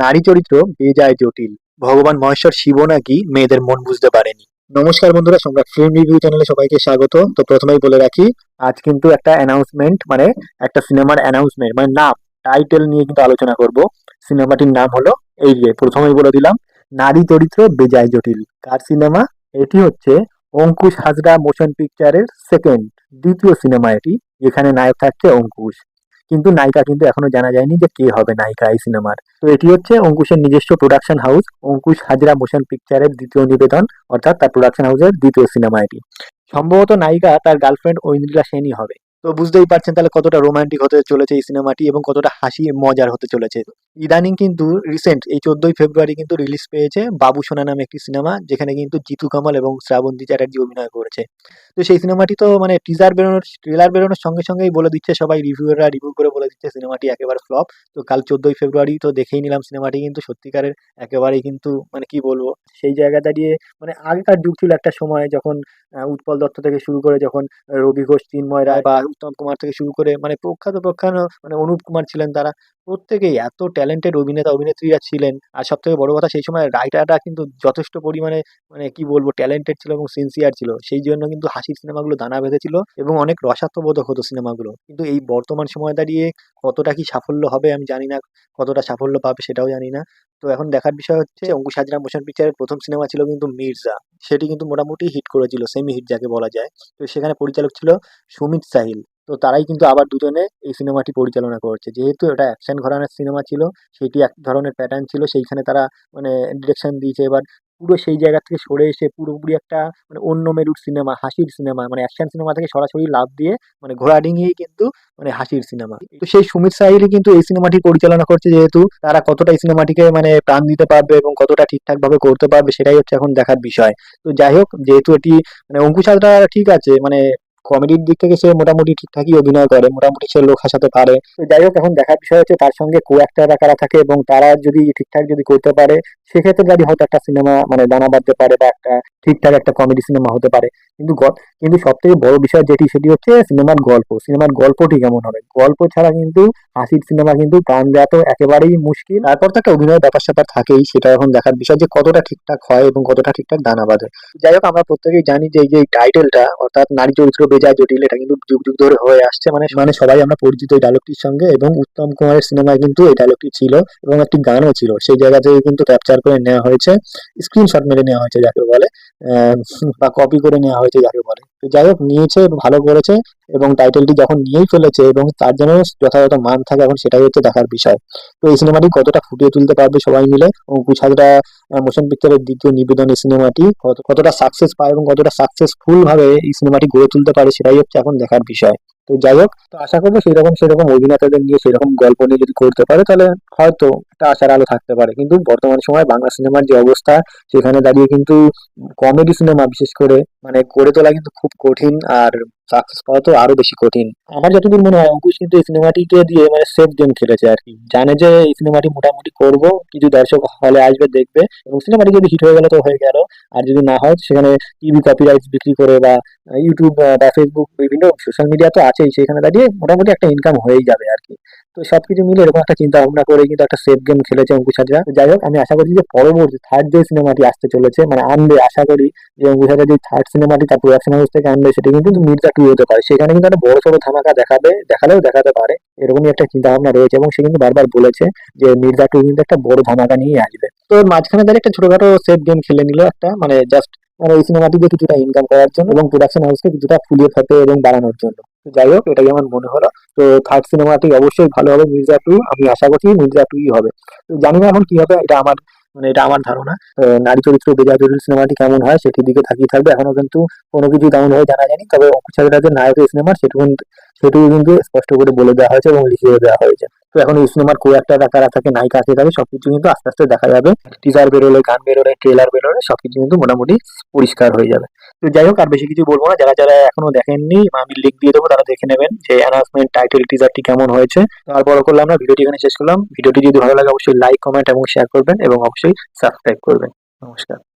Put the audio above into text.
নারী চরিত্র বেজায় জটিল। ভগবান মহেশ্বর শিব নাকি মেয়েদের মন বুঝতে পারেনি। নমস্কার বন্ধুরা, সম্রাট ফিল্ম রিভিউ চ্যানেলে সবাইকে স্বাগত। তো প্রথমেই বলে রাখি, আজ কিন্তু একটা অ্যানাউন্সমেন্ট মানে একটা সিনেমার অ্যানাউন্সমেন্ট মানে নাম টাইটেল নিয়ে কিন্তু আলোচনা করব। সিনেমাটির নাম হলো এই যে, প্রথমেই বলে দিলাম, নারী চরিত্র বেজায় জটিল। কার সিনেমা এটি হচ্ছে অঙ্কুশ হাজরা মোশন পিকচারের সেকেন্ড দ্বিতীয় সিনেমা এটি, যেখানে নায়ক থাকছে অঙ্কুশ। কিন্তু নায়িকা কিন্তু এখনও জানা যায়নি যে কে হবে নায়িকা এই সিনেমার। তো এটি হচ্ছে অঙ্কুশের নিজস্ব production house Ankush Hazra motion পিকচারের দ্বিতীয় নিবেদন, অর্থাৎ তার প্রোডাকশন হাউসের দ্বিতীয় সিনেমা এটি। সম্ভবত নায়িকা তার গার্লফ্রেন্ড ঐন্দ্রিলা সেনই হবে। তো বুঝতেই পারছেন তাহলে কতটা রোমান্টিক হতে চলেছে এই সিনেমাটি এবং কতটা হাসি মজার হতে চলেছে। ইদানিং কিন্তু রিসেন্ট এই চোদ্দই ফেব্রুয়ারি কিন্তু রিলিজ পেয়েছে বাবু সোনা নামে একটি সিনেমা যেখানে কিন্তু জিতু কামাল এবং শ্রাবন্তী চ্যাটার্জি অভিনয় করেছে। তো সেই সিনেমাটি তো মানে টিজার বেরোনোর ট্রেলার বেরোনোর সঙ্গে সঙ্গেই বলে দিচ্ছে সবাই রিভিউরা রিভিউ করে বলে দিচ্ছে সিনেমাটি একেবারে ফ্লপ তো কাল চোদ্দই ফেব্রুয়ারি তো দেখেই নিলাম সিনেমাটি কিন্তু সত্যিকারের একেবারেই কিন্তু মানে কি বলব, সেই জায়গা দাঁড়িয়ে মানে আগেকার যুগ ছিল একটা সময় যখন উৎপল দত্ত থেকে শুরু করে যখন রবি ঘোষ চিন্ময় রায় বা উত্তম কুমার থেকে শুরু করে মানে প্রখ্যাত প্রখ্যাত মানে অনুপ কুমার ছিলেন তারা। প্রত্যেকেই এত ট্যালেন্টেড অভিনেতা, অভিনেত্রীরা ছিলেন। আর সব থেকে বড় কথা, সেই সময় রাইটাররা কিন্তু যথেষ্ট পরিমাণে মানে কি বলব ট্যালেন্টেড ছিল এবং সিনসিয়ার ছিল। সেই জন্য কিন্তু হাসির সিনেমাগুলো দানা বেঁধেছিল এবং অনেক রসাত্মবোধক হতো সিনেমাগুলো। কিন্তু এই বর্তমান সময় দাঁড়িয়ে কতটা কি সাফল্য হবে আমি জানি না, কতটা সাফল্য পাবে সেটাও জানি না। তো এখন দেখার বিষয় হচ্ছে, অঙ্কুশ হাজরা মোশন পিকচারের প্রথম সিনেমা ছিল কিন্তু মির্জা। সেটি কিন্তু মোটামুটি হিট করেছিল সেমি হিট যাকে বলা যায়। তো সেখানে পরিচালক ছিল সুমিত সাহিল। তো তারাই কিন্তু আবার দুজনে এই সিনেমাটি পরিচালনা করছে। যেহেতু এটা অ্যাকশন ঘরানার সিনেমা ছিল, সেটি এক ধরনের প্যাটার্ন ছিল, সেইখানে তারা মানে ডিরেকশন দিয়েছে। এবার পুরো সেই জায়গা থেকে সরে এসে পুরোপুরি একটা মানে অন্য মেরুর সিনেমা, হাসির সিনেমা মানে অ্যাকশন সিনেমা থেকে সরাসরি লাভ দিয়ে মানে ঘোড়া ডিঙিয়েই কিন্তু মানে হাসির সিনেমা। তো সেই সুমিত সাহিলই কিন্তু এই সিনেমাটি পরিচালনা করছে, যেহেতু তারা কতটা এই সিনেমাটিকে মানে প্রাণ দিতে পারবে এবং কতটা ঠিকঠাক ভাবে করতে পারবে, সেটাই হচ্ছে এখন দেখার বিষয়। তো যাই হোক, যেহেতু এটি মানে অঙ্কুশ ঠিক আছে মানে কমেডির দিক থেকে সে মোটামুটি ঠিকঠাকই অভিনয় করে, মোটামুটি সে লোক হাসাতে পারে। যাই হোক, এখন দেখার বিষয় হচ্ছে তার সঙ্গে কো একটা কারা থাকে এবং তারা যদি ঠিকঠাক যদি করতে পারে সেক্ষেত্রে যদি হয়তো একটা সিনেমা মানে দানা বাঁধতে পারে বা একটা ঠিকঠাক একটা কমেডি সিনেমা হতে পারে। কিন্তু কিন্তু সব থেকে বড় বিষয় যেটি সেটি হচ্ছে সিনেমার গল্প। সিনেমার গল্পটি কেমন হবে? গল্প ছাড়া কিন্তু হাসির সিনেমা কিন্তু প্রাণ দেওয়া তো একেবারেই মুশকিল। তারপর তো একটা অভিনয়ের ব্যাপার স্যাপার থাকেই সেটা এখন দেখার বিষয় যে কতটা ঠিকঠাক হয় এবং কতটা ঠিকঠাক দানা বাঁধে। যাই হোক আমরা প্রত্যেকেই জানি যে এই যে টাইটেলটা অর্থাৎ নারী চরিত্র বেজায় জটিল এটা কিন্তু যুগ যুগ ধরে হয়ে আসছে। মানে মানে সবাই আমরা পরিচিত এই ডায়লগটির সঙ্গে এবং উত্তম কুমারের সিনেমায় কিন্তু এই ডায়লগটি ছিল এবং একটি গানও ছিল। সেই জায়গা থেকে কিন্তু ক্যাপচার করে নেওয়া হয়েছে স্ক্রিনশট মেরে নেওয়া হয়েছে যাকে বলে বা কপি করে নেওয়া হয়েছে যাকে বলে। তো যাই হোক, নিয়েছে, ভালো করেছে এবং টাইটেলটি যখন নিয়েই ফেলেছে এবং তার জন্য যথাযথ মান থাকে এখন সেটাই হচ্ছে দেখার বিষয়। তো এই সিনেমাটি কতটা ফুটিয়ে তুলতে পারবে সবাই মিলে অঙ্কুশ হাজরা মোশন পিকচারের দ্বিতীয় নিবেদন এই সিনেমাটি কতটা সাকসেস পায় এবং কতটা সাকসেসফুল ভাবে এই সিনেমাটি গড়ে তুলতে পারে সেটাই হচ্ছে এখন দেখার বিষয়। তো যাই হোক, তো আশা করব সেরকম সেরকম অভিনেতাদের নিয়ে সেরকম গল্প নিয়ে যদি করতে পারে, তাহলে হয়তো একটা আশার আলো থাকতে পারে। কিন্তু বর্তমান সময় বাংলা সিনেমার যে অবস্থা, সেখানে দাঁড়িয়ে কিন্তু কমেডি সিনেমা বিশেষ করে মানে গড়ে তোলা কিন্তু খুব কঠিন আর সাকসেস পাওয়া তো আরও বেশি কঠিন। আমার যতদূর মনে হয়, অঙ্কুশ কিন্তু এই সিনেমাটিকে দিয়ে মানে সেফ গেম খেলেছে আর কি। জানে যে এই সিনেমাটি মোটামুটি করব, কিছু দর্শক হলে আসবে, দেখবে, এবং সিনেমাটি যদি হিট হয়ে গেল তো হয়ে গেল। আর যদি না হয়, সেখানে টিভি কপিরাইটস বিক্রি করে বা ইউটিউব বা ফেসবুক বিভিন্ন সোশ্যাল মিডিয়া তো আছেই, সেখানে দাঁড়িয়ে মোটামুটি একটা ইনকাম হয়েই যাবে আর কি। তো সবকিছু মিলে এরকম একটা চিন্তা ভাবনা করে কিন্তু একটা সেফ গেম খেলেছে অঙ্কুশ হাজরা। যাই হোক, আমি আশা করছি যে পরবর্তী থার্ড যে সিনেমাটি আসতে চলেছে মানে আনবে, আশা করি যে অঙ্কুশ হাজরা যে থার্ড সিনেমাটি তার প্রোডাকশন হাউস থেকে আনবে, সেটা কিন্তু মির্জা টু হতে পারে। সেখানে কিন্তু একটা বড় সড়ো ধামাকা দেখাবে, দেখালেও দেখাতে পারে। এরকমই একটা চিন্তা ভাবনা রয়েছে এবং সে কিন্তু বারবার বলেছে যে মির্জা টু কিন্তু একটা বড় ধামাকা নিয়ে আসবে। তো মাঝখানে দাঁড়িয়ে একটা ছোটখাটো সেফ গেম খেলে নিল একটা মানে জাস্ট মানে এই সিনেমাটি দিয়ে কিছুটা ইনকাম করার জন্য এবং প্রোডাকশন হাউসকে কিছুটা ফুলিয়ে ফাঁপে এবং বাড়ানোর জন্য। যাই হোক, এটাই আমার মনে হলো। তো থার্ড সিনেমাটি অবশ্যই ভালো হবে মির্জা টু, আমি আশা করছি মির্জা টুই হবে। জানি না এখন কি হবে, এটা আমার মানে এটা আমার ধারণা। নারী চরিত্র বেজা চরিত্র সিনেমাটি কেমন হয় সেটির দিকে তাকিয়ে থাকবে। এখনও কিন্তু কোনো কিছু তেমন ভাবে জানা যায়নি। তবে হাজরা যে নায়ক এই সিনেমার সেটুকু সেটুকু কিন্তু স্পষ্ট করে বলে দেওয়া হয়েছে এবং লিখিয়ে দেওয়া হয়েছে। তো এখন সিনেমার কো একটা কারা থাকে নায়িকা কে থাকে সবকিছু কিন্তু আস্তে আস্তে দেখা যাবে। টিজার বেরোলে, গান বেরোলে ট্রেলার বেরোলে, সবকিছু কিন্তু মোটামুটি পরিষ্কার হয়ে যাবে। তো যাই হোক, আর বেশি কিছু বলব না। যারা যারা এখনও দেখেননি, আমি লিঙ্ক দিয়ে দেবো, তারা দেখে নেবেন যে অ্যানাউন্সমেন্ট টাইটেল টিজারটি কেমন হয়েছে। আর বড় করলাম না, ভিডিওটি এখানে শেষ করলাম। ভিডিওটি যদি ভালো লাগে, অবশ্যই লাইক কমেন্ট এবং শেয়ার করবেন এবং অবশ্যই সাবস্ক্রাইব করবেন। নমস্কার।